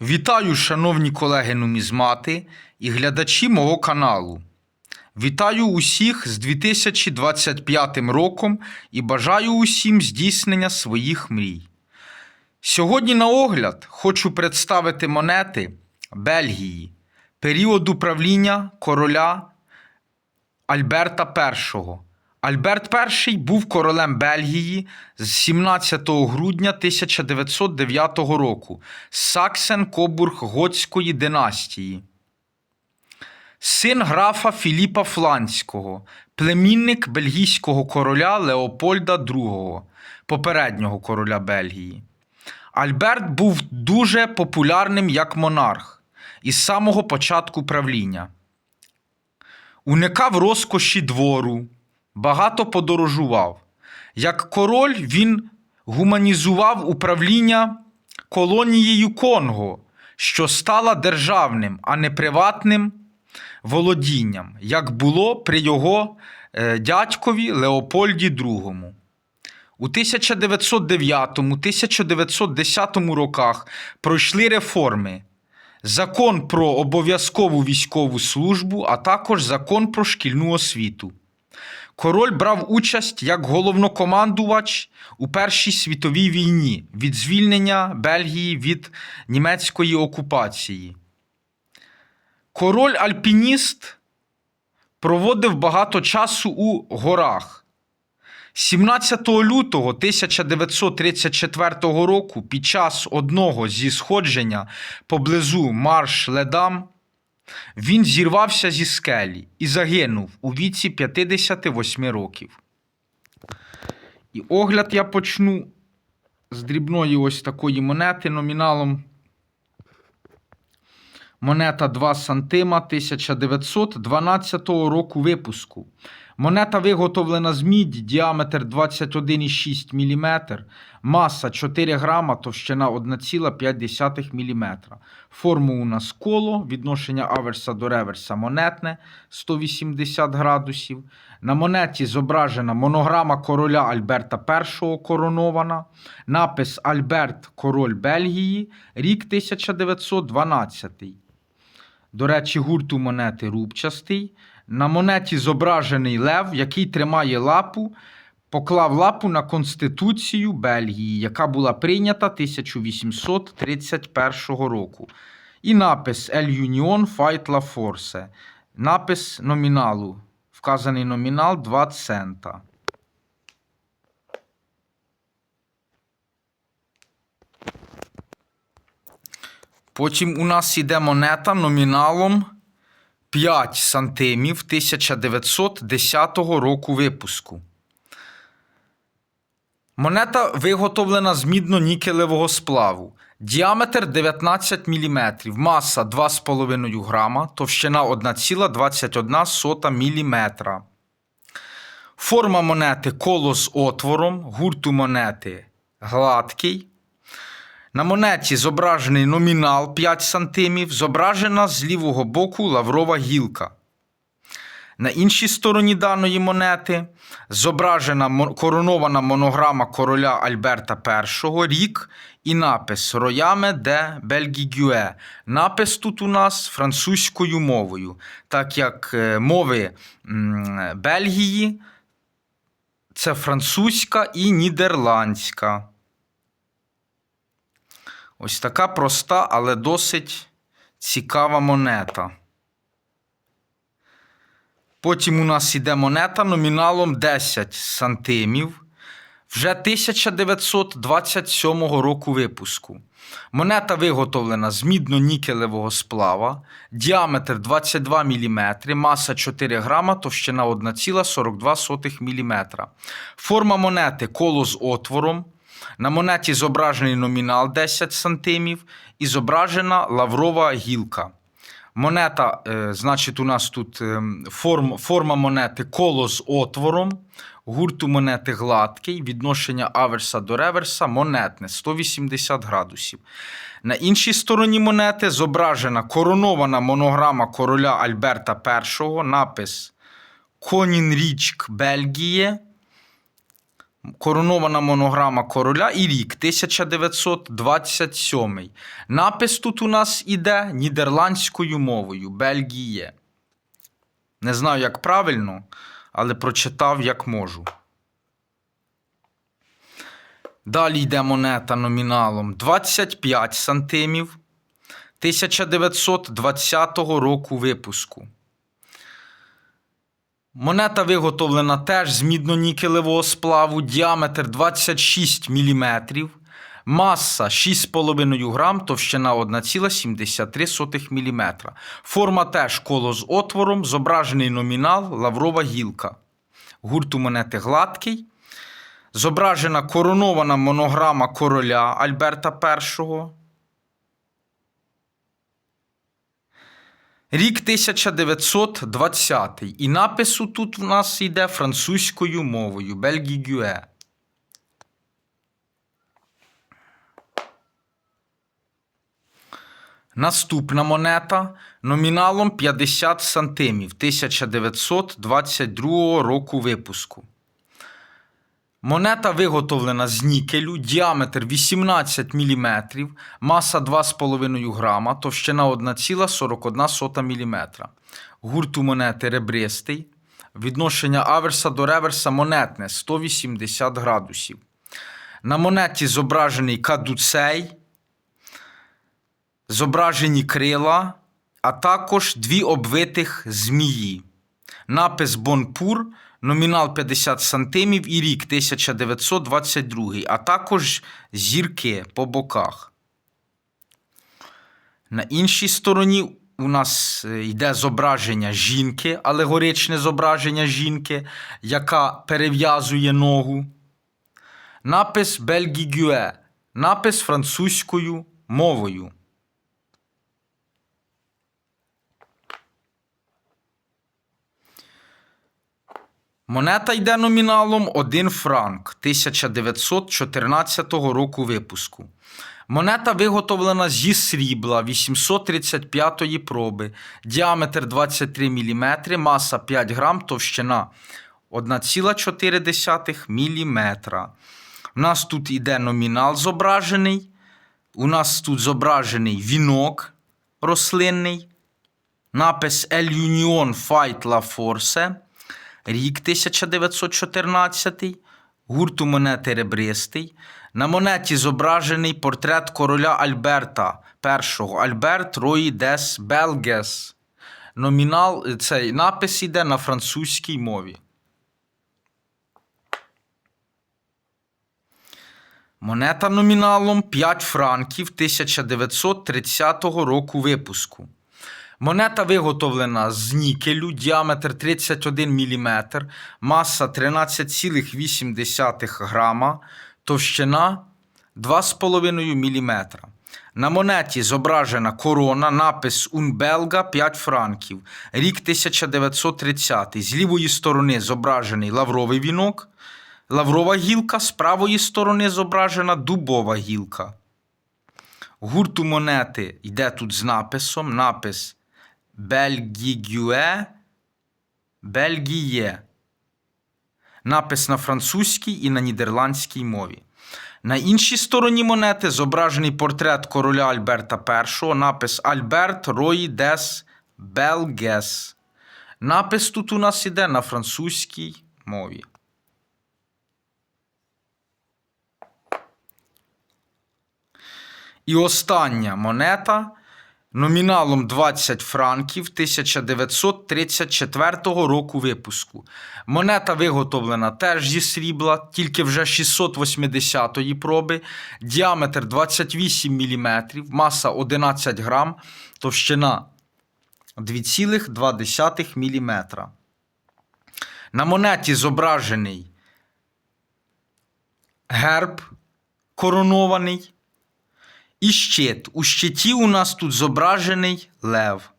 Вітаю, шановні колеги нумізмати і глядачі мого каналу. Вітаю усіх з 2025 роком і бажаю усім здійснення своїх мрій. Сьогодні на огляд хочу представити монети Бельгії періоду правління короля Альберта І. Альберт І був королем Бельгії з 17 грудня 1909 року Саксен-Кобург-Готської династії. Син графа Філіпа Фланського, племінник бельгійського короля Леопольда II, попереднього короля Бельгії. Альберт був дуже популярним як монарх із самого початку правління. Уникав розкоші двору, багато подорожував. Як король він гуманізував управління колонією Конго, що стала державним, а не приватним володінням, як було при його е, дядькові Леопольді II. У 1909-1910 роках пройшли реформи. Закон про обов'язкову військову службу, а також закон про шкільну освіту. Король брав участь як головнокомандувач у Першій світовій війні від звільнення Бельгії від німецької окупації. Король альпініст проводив багато часу у горах. 17 лютого 1934 року під час одного зі сходження поблизу марш Ледам він зірвався зі скелі і загинув у віці 58 років. І огляд я почну з дрібної ось такої монети номіналом. Монета 2 сантима 1912 року випуску. Монета виготовлена з міді, діаметр 21,6 мм, маса 4 грама, товщина 1,5 мм. Форму у нас коло, відношення аверса до реверса монетне 180 градусів. На монеті зображена монограма короля Альберта І коронована, напис Альберт Король Бельгії, рік 1912. До речі, гурт у монети рубчастий. На монеті зображений лев, який тримає лапу, поклав лапу на Конституцію Бельгії, яка була прийнята 1831 року. І напис El Union Fight la Force. Напис номіналу. Вказаний номінал 2 цента. Потім у нас йде монета номіналом 5 сантимів 1910 року випуску. Монета виготовлена з мідно-нікелевого сплаву. Діаметр 19 мм, маса 2,5 грама, товщина 1,21 мм. Форма монети коло з отвором, гурту монети гладкий. На монеті зображений номінал 5 см, зображена з лівого боку лаврова гілка. На іншій стороні даної монети зображена коронована монограма короля Альберта І рік і напис Рояме де Бельгігюе. Напис тут у нас французькою мовою, так як е, мови Бельгії це французька і нідерландська. Ось така проста, але досить цікава монета. Потім у нас іде монета номіналом 10 сантимів. Вже 1927 року випуску. Монета виготовлена з мідно-нікелевого сплава, діаметр 22 мм, маса 4 грама, товщина 1,42 мм. Форма монети коло з отвором. На монеті зображений номінал 10 сантимів і зображена лаврова гілка. Монета, е, значить, у нас тут е, форм, форма монети коло з отвором, гурту монети гладкий, відношення аверса до реверса монетне 180 градусів. На іншій стороні монети зображена коронована монограма короля Альберта І, напис Конінрічк Бельгіє. Коронована монограма короля і рік 1927. Напис тут у нас іде нідерландською мовою Бельгіє. Не знаю, як правильно, але прочитав як можу. Далі йде монета номіналом 25 сантимів 1920 року випуску. Монета виготовлена теж з мідно-нікелевого сплаву, діаметр 26 мм, маса 6,5 грам, товщина 1,73 мм. Форма теж коло з отвором, зображений номінал, лаврова гілка. Гурт у монети гладкий. Зображена коронована монограма короля Альберта І. Рік 1920 і напису тут в нас йде французькою мовою Бельгігюе. Наступна монета номіналом 50 сантимів 1922 року випуску. Монета виготовлена з нікелю, діаметр 18 мм, маса 2,5 грама, товщина 1,41 мм. Гурт у монети ребристий. Відношення аверса до реверса монетне 180 градусів. На монеті зображений кадуцей, зображені крила, а також дві обвитих змії. Напис Бонпур, номінал 50 сантимів і рік 1922, а також зірки по боках. На іншій стороні у нас е, йде зображення жінки, алегоричне зображення жінки, яка перев'язує ногу. Напис Бельгігюе, напис французькою мовою. Монета йде номіналом 1 франк 1914 року випуску. Монета виготовлена зі срібла 835-ї проби, діаметр 23 мм, маса 5 грам, товщина 1,4 мм. У нас тут іде номінал зображений. У нас тут зображений вінок рослинний. Напис El Union Fight La Force. Рік 1914, гурт у монети ребристий. На монеті зображений портрет короля Альберта І. Альберт Рої Дес Белгес. Номінал, цей напис іде на французькій мові. Монета номіналом 5 франків 1930 року випуску. Монета виготовлена з нікелю, діаметр 31 мм, маса 13,8 грама, товщина 2,5 мм. На монеті зображена корона, напис Унбелга 5 франків, рік 1930. З лівої сторони зображений лавровий вінок, лаврова гілка, з правої сторони зображена дубова гілка. Гурт у монети йде тут з написом. Напис Бельгігюе, Бельгіє. Напис на французькій і на нідерландській мові. На іншій стороні монети зображений портрет короля Альберта І, напис Альберт Рої Дес Белгес. Напис тут у нас іде на французькій мові. І остання монета номіналом 20 франків 1934 року випуску. Монета виготовлена теж зі срібла, тільки вже 680-ї проби, діаметр 28 мм, маса 11 грам, товщина 2,2 мм. На монеті зображений герб коронований. І щит. У щиті у нас тут зображений лев.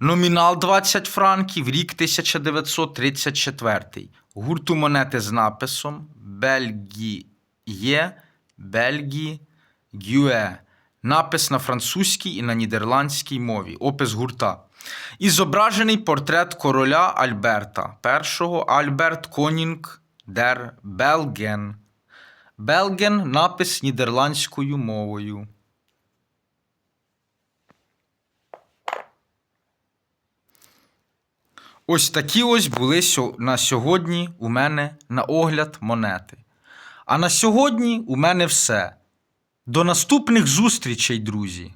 Номінал 20 франків, рік 1934. Гурт у монети з написом Бельгіє, Бельгі, Гюе. Напис на французькій і на нідерландській мові. Опис гурта. І зображений портрет короля Альберта І Альберт Конінг дер Белген. Белген напис нідерландською мовою. Ось такі ось були на сьогодні у мене на огляд монети. А на сьогодні у мене все. До наступних зустрічей, друзі!